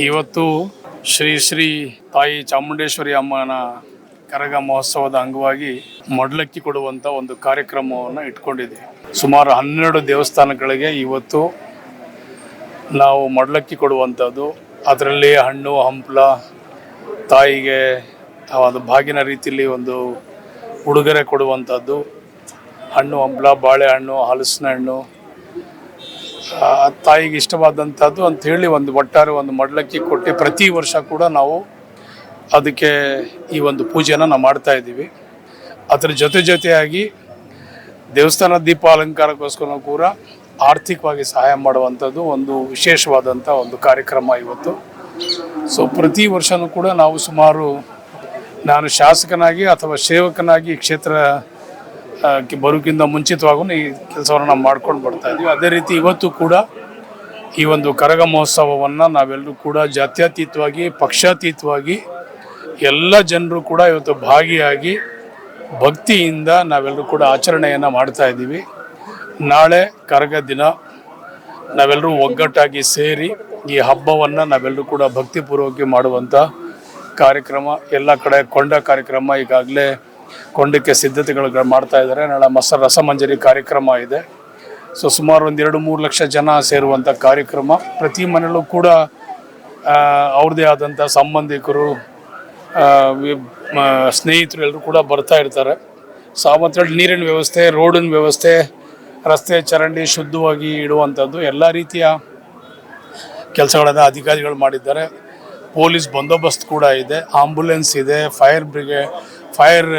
ಇವತ್ತು ಶ್ರೀ ಶ್ರೀ ತಾಯಿ ಚಾಮುಂಡೇಶ್ವರಿ ಅಮ್ಮನ ಕರಗ ಮಹೋತ್ಸವದ ಅಂಗವಾಗಿ ಮಡ್ಲಕ್ಕಿ ಕೊಡುವಂಥ ಒಂದು ಕಾರ್ಯಕ್ರಮವನ್ನು ಇಟ್ಕೊಂಡಿದ್ವಿ. ಸುಮಾರು ಹನ್ನೆರಡು ದೇವಸ್ಥಾನಗಳಿಗೆ ಇವತ್ತು ನಾವು ಮಡ್ಲಕ್ಕಿ ಕೊಡುವಂಥದ್ದು. ಅದರಲ್ಲಿ ಹಣ್ಣು, ಹಂಪಲ, ತಾಯಿಗೆ ಒಂದು ಬಾಗಿನ ರೀತಿಯಲ್ಲಿ ಒಂದು ಉಡುಗೊರೆ ಕೊಡುವಂಥದ್ದು. ಹಣ್ಣು, ಹಂಪಲ, ಬಾಳೆಹಣ್ಣು, ಹಲಸಿನ ಹಣ್ಣು ತಾಯಿಗೆ ಇಷ್ಟವಾದಂಥದ್ದು ಅಂತ ಹೇಳಿ ಒಂದು ಒಟ್ಟಾರೆ ಒಂದು ಮಡ್ಲಕ್ಕಿ ಕೊಟ್ಟು ಪ್ರತಿ ವರ್ಷ ಕೂಡ ನಾವು ಅದಕ್ಕೆ ಈ ಒಂದು ಪೂಜೆನ ನಾವು ಮಾಡ್ತಾ ಇದ್ದೀವಿ. ಅದರ ಜೊತೆ ಜೊತೆಯಾಗಿ ದೇವಸ್ಥಾನ ದೀಪ ಅಲಂಕಾರಕ್ಕೋಸ್ಕರ ಕೂಡ ಆರ್ಥಿಕವಾಗಿ ಸಹಾಯ ಮಾಡುವಂಥದ್ದು ಒಂದು ವಿಶೇಷವಾದಂಥ ಒಂದು ಕಾರ್ಯಕ್ರಮ ಇವತ್ತು. ಸೊ ಪ್ರತಿ ವರ್ಷವೂ ಕೂಡ ನಾವು ಸುಮಾರು ನಾನು ಶಾಸಕನಾಗಿ ಅಥವಾ ಸೇವಕನಾಗಿ ಕ್ಷೇತ್ರ ಬರೋಕ್ಕಿಂತ ಮುಂಚಿತವಾಗೂ ಈ ಕೆಲಸವನ್ನು ನಾವು ಮಾಡ್ಕೊಂಡು ಬರ್ತಾ ಇದ್ದೀವಿ. ಅದೇ ರೀತಿ ಇವತ್ತು ಕೂಡ ಈ ಒಂದು ಕರಗ ಮಹೋತ್ಸವವನ್ನು ನಾವೆಲ್ಲರೂ ಕೂಡ ಜಾತ್ಯತೀತವಾಗಿ, ಪಕ್ಷಾತೀತವಾಗಿ ಎಲ್ಲ ಜನರು ಕೂಡ ಇವತ್ತು ಭಾಗಿಯಾಗಿ ಭಕ್ತಿಯಿಂದ ನಾವೆಲ್ಲರೂ ಕೂಡ ಆಚರಣೆಯನ್ನು ಮಾಡ್ತಾ ಇದ್ದೀವಿ. ನಾಳೆ ಕರಗ ದಿನ. ನಾವೆಲ್ಲರೂ ಒಗ್ಗಟ್ಟಾಗಿ ಸೇರಿ ಈ ಹಬ್ಬವನ್ನು ನಾವೆಲ್ಲರೂ ಕೂಡ ಭಕ್ತಿಪೂರ್ವಕವಾಗಿ ಮಾಡುವಂಥ ಕಾರ್ಯಕ್ರಮ, ಎಲ್ಲ ಕಡೆ ಕೊಂಡ ಕಾರ್ಯಕ್ರಮ ಈಗಾಗಲೇ ಕೊಂಡಕ್ಕೆ ಸಿದ್ಧತೆಗಳು ಮಾಡ್ತಾ ಇದ್ದಾರೆ. ನಾಳೆ ಮಸ ರಸಮಂಜರಿ ಕಾರ್ಯಕ್ರಮ ಇದೆ. ಸೊ ಸುಮಾರು ಒಂದು ಎರಡು ಮೂರು ಲಕ್ಷ ಜನ ಸೇರುವಂಥ ಕಾರ್ಯಕ್ರಮ. ಪ್ರತಿ ಮನೆಯಲ್ಲೂ ಕೂಡ ಅವ್ರದ್ದೇ ಆದಂಥ ಸಂಬಂಧಿಕರು ಸ್ನೇಹಿತರು ಎಲ್ಲರೂ ಕೂಡ ಬರ್ತಾ ಇರ್ತಾರೆ. ಸೊ ನೀರಿನ ವ್ಯವಸ್ಥೆ, ರೋಡಿನ ವ್ಯವಸ್ಥೆ, ರಸ್ತೆ ಚರಂಡಿ ಶುದ್ಧವಾಗಿ ಇಡುವಂಥದ್ದು ಎಲ್ಲ ರೀತಿಯ ಕೆಲಸಗಳನ್ನು ಅಧಿಕಾರಿಗಳು ಮಾಡಿದ್ದಾರೆ. ಪೊಲೀಸ್ ಬಂದೋಬಸ್ತ್ ಕೂಡ ಇದೆ. ಆಂಬುಲೆನ್ಸ್ ಇದೆ, ಫೈರ್ ಬ್ರಿಗೇಡ್ ಫೈರ್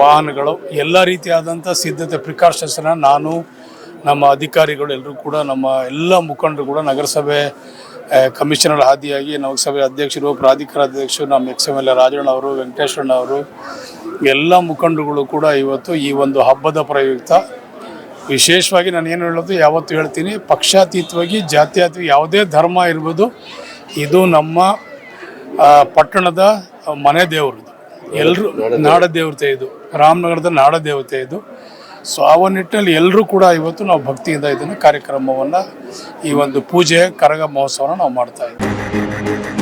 ವಾಹನಗಳು, ಎಲ್ಲ ರೀತಿಯಾದಂಥ ಸಿದ್ಧತೆ ಪ್ರಿಕಾಷನ್ಸನ್ನು ನಾನು, ನಮ್ಮ ಅಧಿಕಾರಿಗಳು ಎಲ್ಲರೂ ಕೂಡ, ನಮ್ಮ ಎಲ್ಲ ಮುಖಂಡರು ಕೂಡ ನಗರಸಭೆ ಕಮಿಷನರ್ ಹಾದಿಯಾಗಿ ನಗರಸಭೆ ಅಧ್ಯಕ್ಷರು, ಪ್ರಾಧಿಕಾರ ಅಧ್ಯಕ್ಷರು, ನಮ್ಮ ಎಕ್ಸ್ ಎಂ ಎಲ್ ರಾಜಣ್ಣ ಅವರು, ವೆಂಕಟೇಶ್ವರಣ್ಣ ಅವರು, ಎಲ್ಲ ಮುಖಂಡರುಗಳು ಕೂಡ ಇವತ್ತು ಈ ಒಂದು ಹಬ್ಬದ ಪ್ರಯುಕ್ತ. ವಿಶೇಷವಾಗಿ ನಾನು ಏನು ಹೇಳೋದು, ಯಾವತ್ತು ಹೇಳ್ತೀನಿ, ಪಕ್ಷಾತೀತವಾಗಿ ಜಾತ್ಯತೀತ ಯಾವುದೇ ಧರ್ಮ ಇರ್ಬೋದು, ಇದು ನಮ್ಮ ಪಟ್ಟಣದ ಮನೆ ದೇವರು ಎಲ್ಲರೂ ನಾಡ ದೇವತೆ ಇದು. ರಾಮನಗರದ ನಾಡ ದೇವತೆ ಇದು. ಸೊ ಆ ಒಂದು ನಿಟ್ಟಿನಲ್ಲಿ ಎಲ್ಲರೂ ಕೂಡ ಇವತ್ತು ನಾವು ಭಕ್ತಿಯಿಂದ ಇದನ್ನು ಕಾರ್ಯಕ್ರಮವನ್ನು ಈ ಒಂದು ಪೂಜೆ ಕರಗ ಮಹೋತ್ಸವನ ನಾವು ಮಾಡ್ತಾ ಇದ್ದೀವಿ.